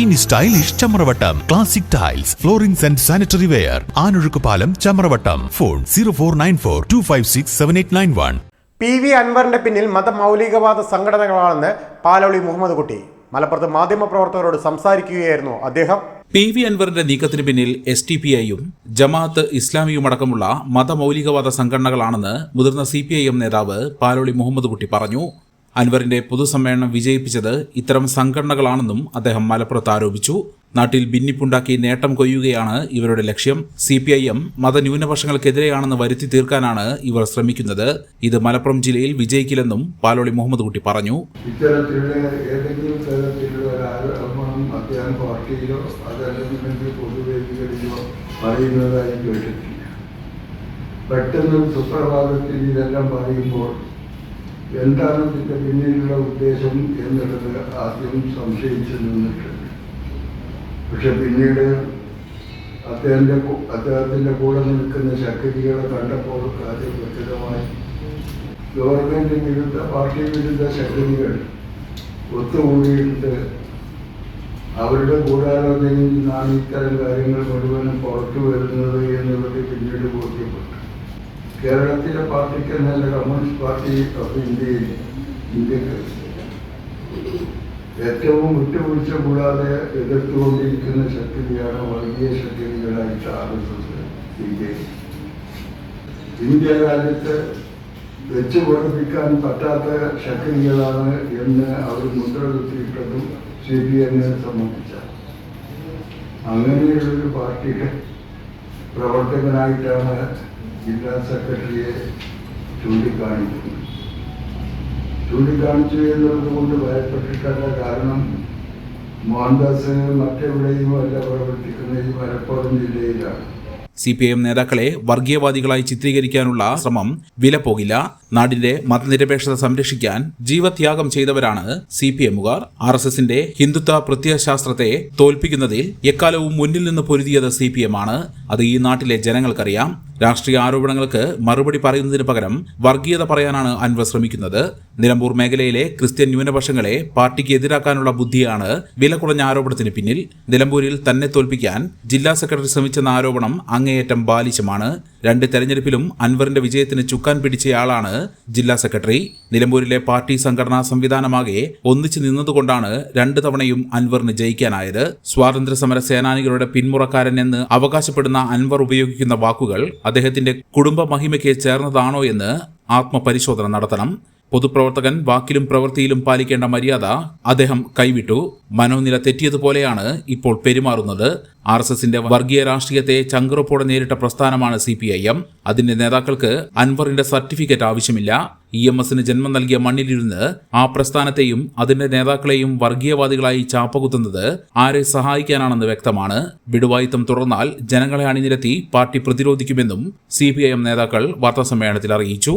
ഇനി stylish Chamravattam. Classic tiles floorings and sanitary ware Anozhukkupalam Chamravattam. Phone zero four nine four two five six seven eight nine one P V അൻവറിന്റെ പിന്നിൽ മതമൗലികവാദ സംഘടനകളാണെന്ന് പാലോളി മുഹമ്മദ് കുട്ടി. മലപ്പുറത്ത് മാധ്യമപ്രവർത്തകരോട് സംസാരിക്കുകയായിരുന്നു അദ്ദേഹം. പി വി അൻവറിന്റെ നീക്കത്തിന് പിന്നിൽ എസ് ടി പി ഐയും ജമാഅത്ത് ഇസ്ലാമിയും അടക്കമുള്ള മതമൗലികവാദ സംഘടനകളാണെന്ന് മുതിർന്ന സി പി ഐ എം നേതാവ് പാലോളി മുഹമ്മദ് കുട്ടി പറഞ്ഞു. അൻവറിന്റെ പൊതുസമ്മേളനം വിജയിപ്പിച്ചത് ഇത്തരം സംഘടനകളാണെന്നും അദ്ദേഹം മലപ്പുറത്ത് ആരോപിച്ചു. നാട്ടിൽ ഭിന്നിപ്പുണ്ടാക്കി നേട്ടം കൊയ്യുകയാണ് ഇവരുടെ ലക്ഷ്യം. സി പി ഐ എം മതന്യൂനപക്ഷങ്ങൾക്കെതിരെയാണെന്ന് വരുത്തി തീർക്കാനാണ് ഇവർ ശ്രമിക്കുന്നത്. ഇത് മലപ്പുറം ജില്ലയിൽ വിജയിക്കില്ലെന്നും പാലോളി മുഹമ്മദ് കുട്ടി പറഞ്ഞു. ഏതെങ്കിലും പെട്ടെന്ന് സുപ്രഭാതത്തിൽ ഇതെല്ലാം പറയുമ്പോൾ എന്താണ് ഇതിന്റെ പിന്നിലുള്ള ഉദ്ദേശം എന്നുള്ളത് ആദ്യം സംശയിച്ചു നിന്നിട്ടുണ്ട്. പക്ഷെ പിന്നീട് അദ്ദേഹത്തിന്റെ അദ്ദേഹത്തിന്റെ കൂടെ നിൽക്കുന്ന ശക്തികളെ കണ്ടപ്പോൾ കാര്യം വ്യക്തമായി. ഗവൺമെന്റ് വിരുദ്ധ പാർട്ടി വിരുദ്ധ ശക്തികൾ ഒത്തുകൂടിയിട്ട് അവരുടെ കൂടാലോചനയിൽ നിന്നാണ് ഇത്തരം കാര്യങ്ങൾ മുഴുവനും പുറത്തു വരുന്നത് എന്നുള്ളത് പിന്നീട് ബോധ്യപ്പെട്ടു. കേരളത്തിലെ പാർട്ടിക്ക് എന്നല്ല കമ്മ്യൂണിസ്റ്റ് പാർട്ടി ഓഫ് ഇന്ത്യയിൽ ഇന്ത്യയ്ക്ക് ഏറ്റവും വിട്ടുവീഴ്ച കൂടാതെ എതിർത്തുകൊണ്ടിരിക്കുന്ന ശക്തിയാണ് വർഗീയ ശക്തികളായിട്ട് ആർ എസ് ഇന്ത്യ രാജ്യത്ത് വെച്ച് പഠിപ്പിക്കാൻ പറ്റാത്ത ശക്തികളാണ് എന്ന് അവർ മുദ്രകുത്തിയിട്ടതും സി പി എമ്മിനെ സംബന്ധിച്ച അങ്ങനെയുള്ളൊരു പാർട്ടിയുടെ പ്രവർത്തകനായിട്ടാണ് ജില്ലാ സെക്രട്ടറിയെ ചൂണ്ടിക്കാണിച്ചു. ചൂണ്ടിക്കാണിച്ചു എന്നുള്ളത് കൊണ്ട് ഭയപ്പെട്ടിട്ടല്ല. കാരണം മോഹൻദാസ് മറ്റെവിടെയും അല്ല പ്രവർത്തിക്കുന്നത് മലപ്പുറം ജില്ലയിലാണ്. സി പി എം നേതാക്കളെ വർഗീയവാദികളായി ചിത്രീകരിക്കാനുള്ള ശ്രമം വില പോകില്ല നാടിന്റെ മതനിരപേക്ഷത സംരക്ഷിക്കാൻ ജീവത്യാഗം ചെയ്തവരാണ് സി പി എമ്മുകാർ. ആർ എസ് എസിന്റെ ഹിന്ദുത്വ പ്രത്യയശാസ്ത്രത്തെ തോൽപ്പിക്കുന്നതിൽ എക്കാലവും മുന്നിൽ നിന്ന് പൊരുതിയത് സി പി എം ആണ് അത് ഈ നാട്ടിലെ ജനങ്ങൾക്കറിയാം. രാഷ്ട്രീയ ആരോപണങ്ങൾക്ക് മറുപടി പറയുന്നതിന് പകരം വർഗീയത പറയാനാണ് അൻവർ ശ്രമിക്കുന്നത്. നിലമ്പൂർ മേഖലയിലെ ക്രിസ്ത്യൻ ന്യൂനപക്ഷങ്ങളെ പാർട്ടിക്ക് എതിരാക്കാനുള്ള ബുദ്ധിയാണ് വില കുറഞ്ഞ ആരോപണത്തിന് പിന്നിൽ. നിലമ്പൂരിൽ തന്നെ തോൽപ്പിക്കാൻ ജില്ലാ സെക്രട്ടറി ശ്രമിച്ചെന്ന ആരോപണം അങ്ങേയറ്റം ബാലിശമാണ്. രണ്ട് തെരഞ്ഞെടുപ്പിലും അൻവറിന്റെ വിജയത്തിന് ചുക്കാൻ പിടിച്ചയാളാണ് ജില്ലാ സെക്രട്ടറി. നിലമ്പൂരിലെ പാർട്ടി സംഘടനാ സംവിധാനമാകെ ഒന്നിച്ചു നിന്നതുകൊണ്ടാണ് രണ്ട് തവണയും അൻവറിന് ജയിക്കാനായത്. സ്വാതന്ത്ര്യ സമര സേനാനികളുടെ പിന്മുറക്കാരൻ എന്ന് അവകാശപ്പെടുന്ന അൻവർ ഉപയോഗിക്കുന്ന വാക്കുകൾ അദ്ദേഹത്തിന്റെ കുടുംബ മഹിമയ്ക്ക് ചേർന്നതാണോ എന്ന് ആത്മപരിശോധന നടത്തണം. പൊതുപ്രവർത്തകൻ വാക്കിലും പ്രവൃത്തിയിലും പാലിക്കേണ്ട മര്യാദ അദ്ദേഹം കൈവിട്ടു. മനോനില തെറ്റിയതുപോലെയാണ് ഇപ്പോൾ പെരുമാറുന്നത്. ആർ എസ് എസിന്റെ വർഗീയ രാഷ്ട്രീയത്തെ ചങ്കുറപ്പോടെ നേരിട്ട പ്രസ്ഥാനമാണ് സി പി ഐ എം അതിന്റെ നേതാക്കൾക്ക് അൻവറിന്റെ സർട്ടിഫിക്കറ്റ് ആവശ്യമില്ല. ഇ എം എസിന് ജന്മം നൽകിയ മണ്ണിലിരുന്ന് ആ പ്രസ്ഥാനത്തെയും അതിന്റെ നേതാക്കളെയും വർഗീയവാദികളായി ചാപ്പകുത്തുന്നത് ആരെ സഹായിക്കാനാണെന്ന് വ്യക്തമാണ്. വിടുവായിത്തം തുടർന്നാൽ ജനങ്ങളെ അണിനിരത്തി പാർട്ടി പ്രതിരോധിക്കുമെന്നും സി നേതാക്കൾ വാർത്താസമ്മേളനത്തിൽ അറിയിച്ചു.